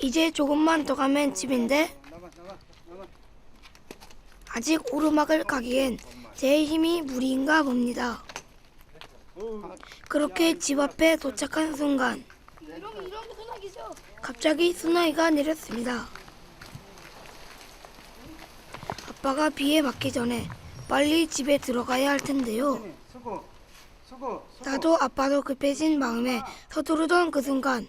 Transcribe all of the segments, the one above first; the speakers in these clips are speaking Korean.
이제 조금만 더 가면 집인데 아직 오르막을 가기엔 제 힘이 무리인가 봅니다. 그렇게 집 앞에 도착한 순간 갑자기 소나기가 내렸습니다. 아빠가 비에 맞기 전에 빨리 집에 들어가야 할 텐데요. 나도 아빠도 급해진 마음에 서두르던 그 순간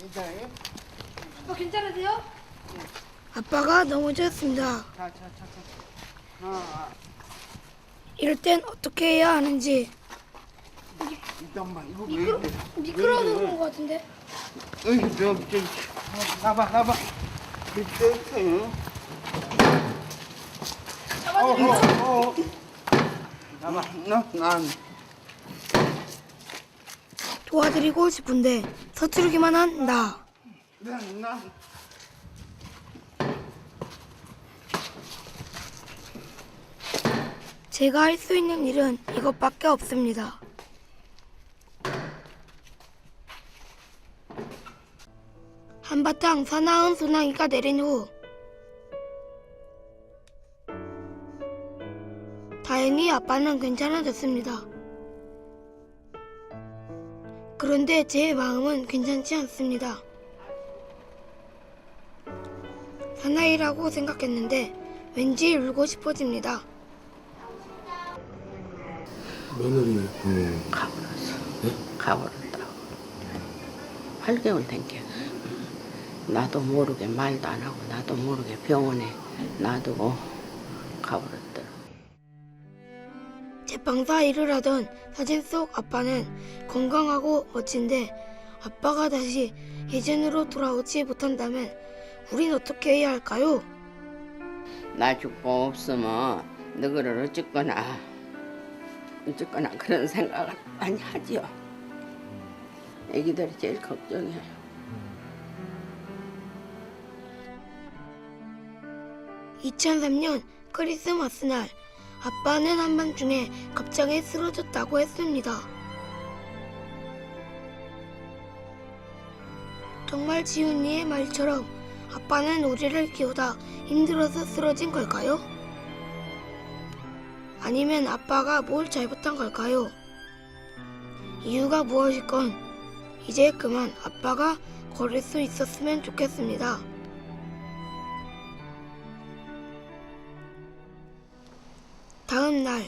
있어. 아빠 괜찮으세요? 아빠가 넘어졌습니다. 자. 아, 이럴 땐 어떻게 해야 하는지 잠깐만, 이거 왜 이래? 미끄러우는 것 같은데 어이, 어, 나봐, 나봐. 밑에 어, 어, 어. 난. 도와드리고 싶은데 서투르기만 한 나. 제가 할 수 있는 일은 이것밖에 없습니다. 한바탕 사나운 소나기가 내린 후 다행히 아빠는 괜찮아졌습니다. 그런데 제 마음은 괜찮지 않습니다. 사나이라고 생각했는데 왠지 울고 싶어집니다. 며느리 분 가버렸어. 네? 가버렸다고. 8개월 된 게 나도 모르게 말도 안 하고 나도 모르게 병원에 놔두고 가버렸더 라. 제빵사 일을 하던 사진 속 아빠는 건강하고 멋진데 아빠가 다시 예전으로 돌아오지 못한다면 우린 어떻게 해야 할까요? 나 죽고 없으면 너희를 어쨌거나 어쨌거나 그런 생각을 많이 하지요. 애기들이 제일 걱정해요. 2003년 크리스마스 날 아빠는 한밤중에 갑자기 쓰러졌다고 했습니다. 정말 지훈이의 말처럼 아빠는 우리를 키우다 힘들어서 쓰러진 걸까요? 아니면 아빠가 뭘 잘못한 걸까요? 이유가 무엇이건 이제 그만 아빠가 걸을 수 있었으면 좋겠습니다. 다음 날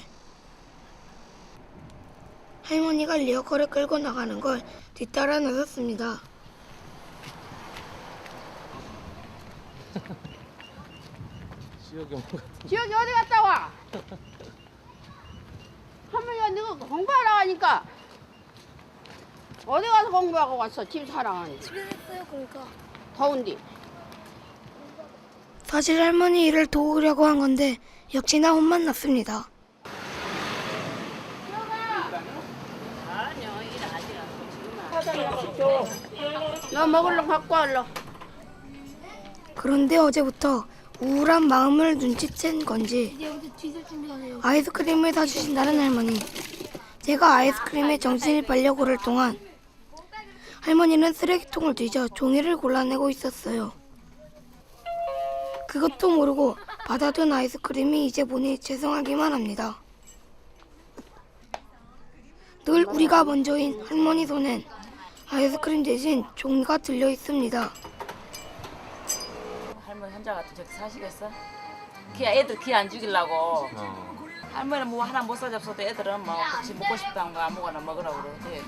할머니가 리어커를 끌고 나가는 걸 뒤따라 나섰습니다. 뭔가 지혁이 어디 갔다 와? 할머니가 너가 공부하러 가니까 어디 가서 공부하고 왔어? 집 사랑하니 집에 있어요, 그러니까. 더운디 사실 할머니 일을 도우려고 한 건데 역시나 혼만 났습니다. 너 먹을러 갖고 와러 그런데 어제부터 우울한 마음을 눈치챈 건지 아이스크림을 사주신다는 할머니. 제가 아이스크림에 정신이 빨려 고를 동안 할머니는 쓰레기통을 뒤져 종이를 골라내고 있었어요. 그것도 모르고 받아둔 아이스크림이 이제 보니 죄송하기만 합니다. 늘 우리가 먼저인 할머니 손엔 아이스크림 대신 종이가 들려 있습니다. 할머니 혼자 같은 저기 사시겠어? 기 애들 기안 죽이려고 할머니는 뭐 하나 못 사잡숴도 애들은 뭐 같이 먹고 싶다는 거 아무거나 먹으라고 그러지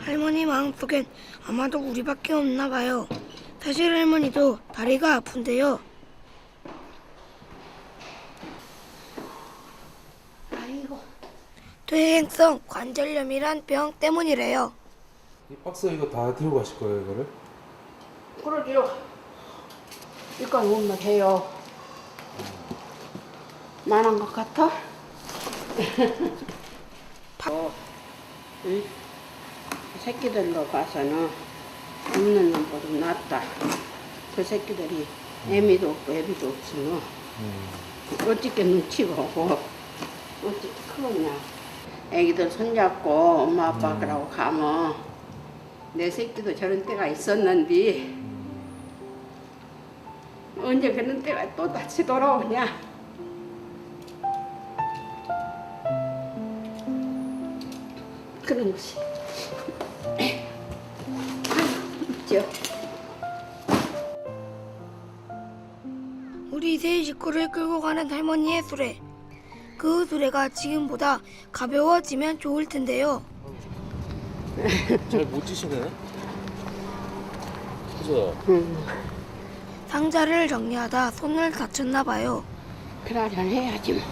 할머니 마음속엔 아마도 우리밖에 없나 봐요. 사실 할머니도 다리가 아픈데요. 퇴행성 관절염이란 병 때문이래요. 이 박스 이거 다 들고 가실 거예요 이거를? 그러지요 이건 못면 해요 만한 것 같아? 어, 응? 새끼들로 봐서는 없는 놈보다 낫다. 그 새끼들이 애미도 없고 애비도 없으면 어떻게 눈치가 오고 어떻게 크겠냐. 애기들 손잡고 엄마 아빠라고 가면 내 새끼도 저런 때가 있었는데 언제 그런 때가 또 다시 돌아오냐. 그런 것이. 있죠. 우리 세 식구를 끌고 가는 할머니의 수레. 그 수레가 지금보다 가벼워지면 좋을 텐데요. 잘 못 지시네. 그죠? 상자를 정리하다 손을 다쳤나 봐요. 그러려 해야지 뭐.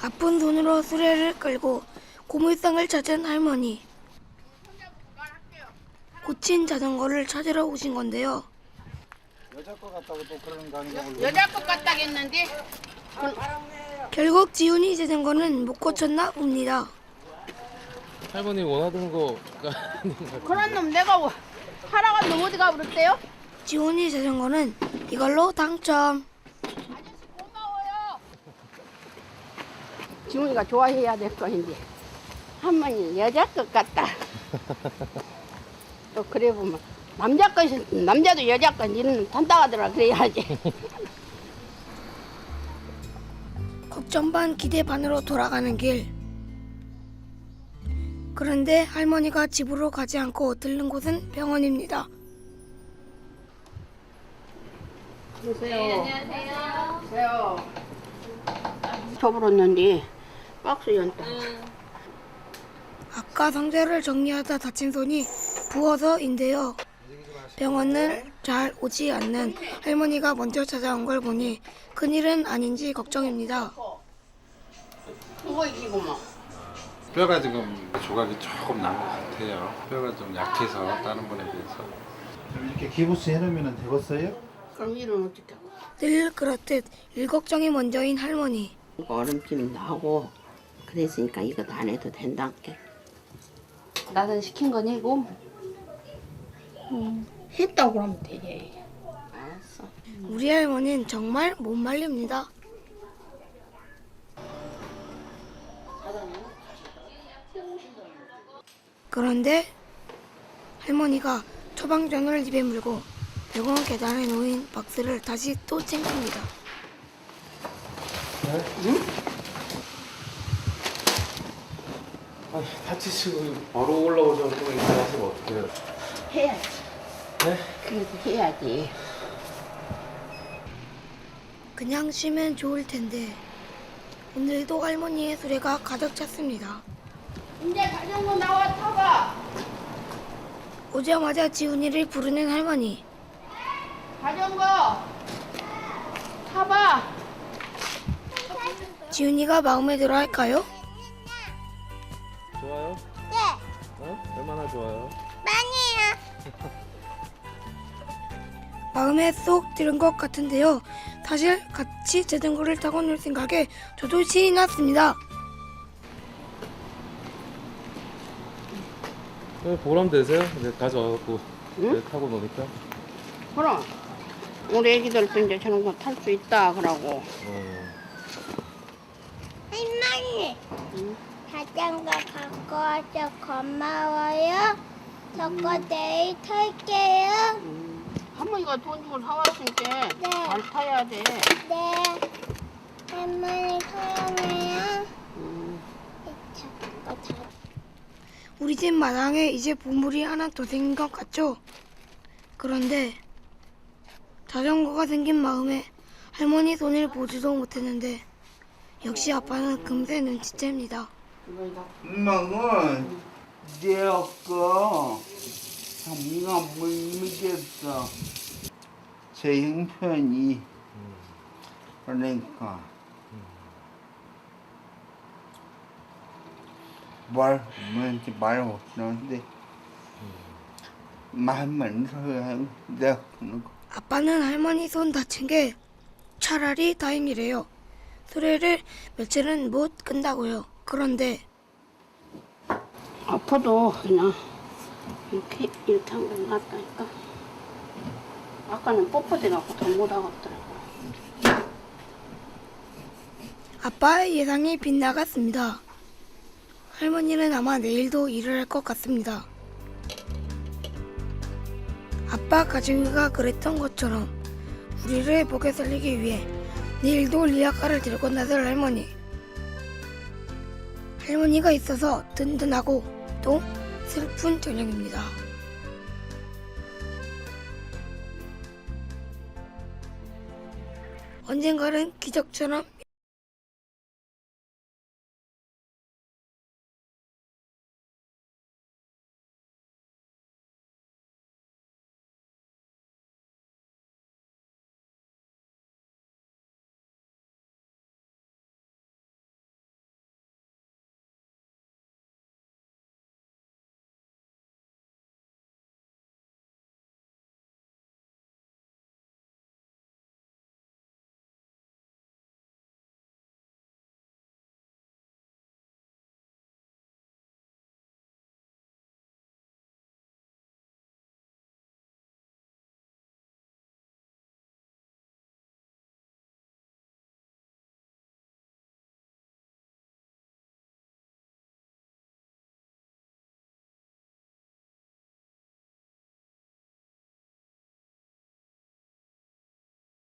아픈 손으로 수레를 끌고 고물상을 찾은 할머니. 고친 자전거를 찾으러 오신 건데요. 여자 거 같다고 또 그러는 거 아닌가 모르겠네. 여자 것 같다겠는데 결국 지훈이 자전거는 못 고쳤나 봅니다. 할머니 원하던 거가 아닌가. 그런 놈 내가 뭐 하라가 놈 어디 가버렸대요? 지훈이 자전거는 이걸로 당첨. 지훈이가 좋아해야 될 거인데 할머니 여자 것 같다. 또 그래 보면 남자 것이 남자도 여자 것 니는 탄다하더라 그래야지. 걱정 반 기대 반으로 돌아가는 길. 그런데 할머니가 집으로 가지 않고 들른 곳은 병원입니다. 안녕하세요. 안녕하세요. 줘버렸는데 박스 연다. 아까 상자를 정리하다 다친 손이 부어서인데요. 병원을 잘 오지 않는 할머니가 먼저 찾아온 걸 보니 큰일은 아닌지 걱정입니다. 그거 이기고 뭐. 뼈가 지금 조각이 조금 난 것 같아요. 뼈가 좀 약해서 다른 분에 비해서. 좀 이렇게 기부스 해놓으면 되겠어요? 그럼 일은 어떻게 하고? 늘 그렇듯 일 걱정이 먼저인 할머니. 얼음찜 나오고 그랬으니까 이것도 안 해도 된다께. 나는 시킨 거니 이거? 했다고 그러면 되지. 알았어. 우리 할머니는 정말 못 말립니다. 그런데 할머니가 처방전을 입에 물고 병원 계단에 놓인 박스를 다시 또 챙깁니다. 아, 다치시고 바로 올라오자고 또 이렇게 하시면 어떡해요? 해야지. 네? 그래도 해야지. 그냥 쉬면 좋을 텐데 오늘도 할머니의 수레가 가득 찼습니다. 이제 자전거 나와 타봐. 오자마자 지훈이를 부르는 할머니. 자전거 타봐. 지훈이가 마음에 들어 할까요? 좋아요? 네. 어? 얼마나 좋아요? 마음에 쏙 들은 것 같은데요. 사실 같이 자전거를 타고 놀 생각에 저도 신이 났습니다. 네, 보람 되세요? 이제 가져와갖고 응? 네, 타고 노니까. 그럼 우리 애기들도 이제 저런 거 탈 수 있다 그러고. 어. 할머니, 자전거 갖고 와서 고마워요. 저거 내일 탈게요. 할머니가 돈 주고 사왔으니까 네. 잘 타야 돼. 네. 할머니 사랑해요. 잘 우리 집 마당에 이제 보물이 하나 더 생긴 것 같죠? 그런데 자전거가 생긴 마음에 할머니 손을 보지도 못했는데 역시 아빠는 금세 눈치챕니다. 엄마가 내 아까 정말 못 믿겠어. 제 형편이 그러니까 말 뭔지 말 없는데 말만 해야 내가 그런 거. 아빠는 할머니 손 다친 게 차라리 다행이래요. 수레를 며칠은 못 끈다고요. 그런데 아파도 그냥 이렇게 이렇게 한번 놨다니까. 아까는 뻣뻣해 갖고 더 못 하겠더라고. 아빠의 예상이 빗나갔습니다. 할머니는 아마 내일도 일을 할 것 같습니다. 아빠 가정이가 그랬던 것처럼 우리를 복에 살리기 위해 내일도 리아카를 들고 나설 할머니. 할머니가 있어서 든든하고 또 슬픈 저녁입니다. 언젠가는 기적처럼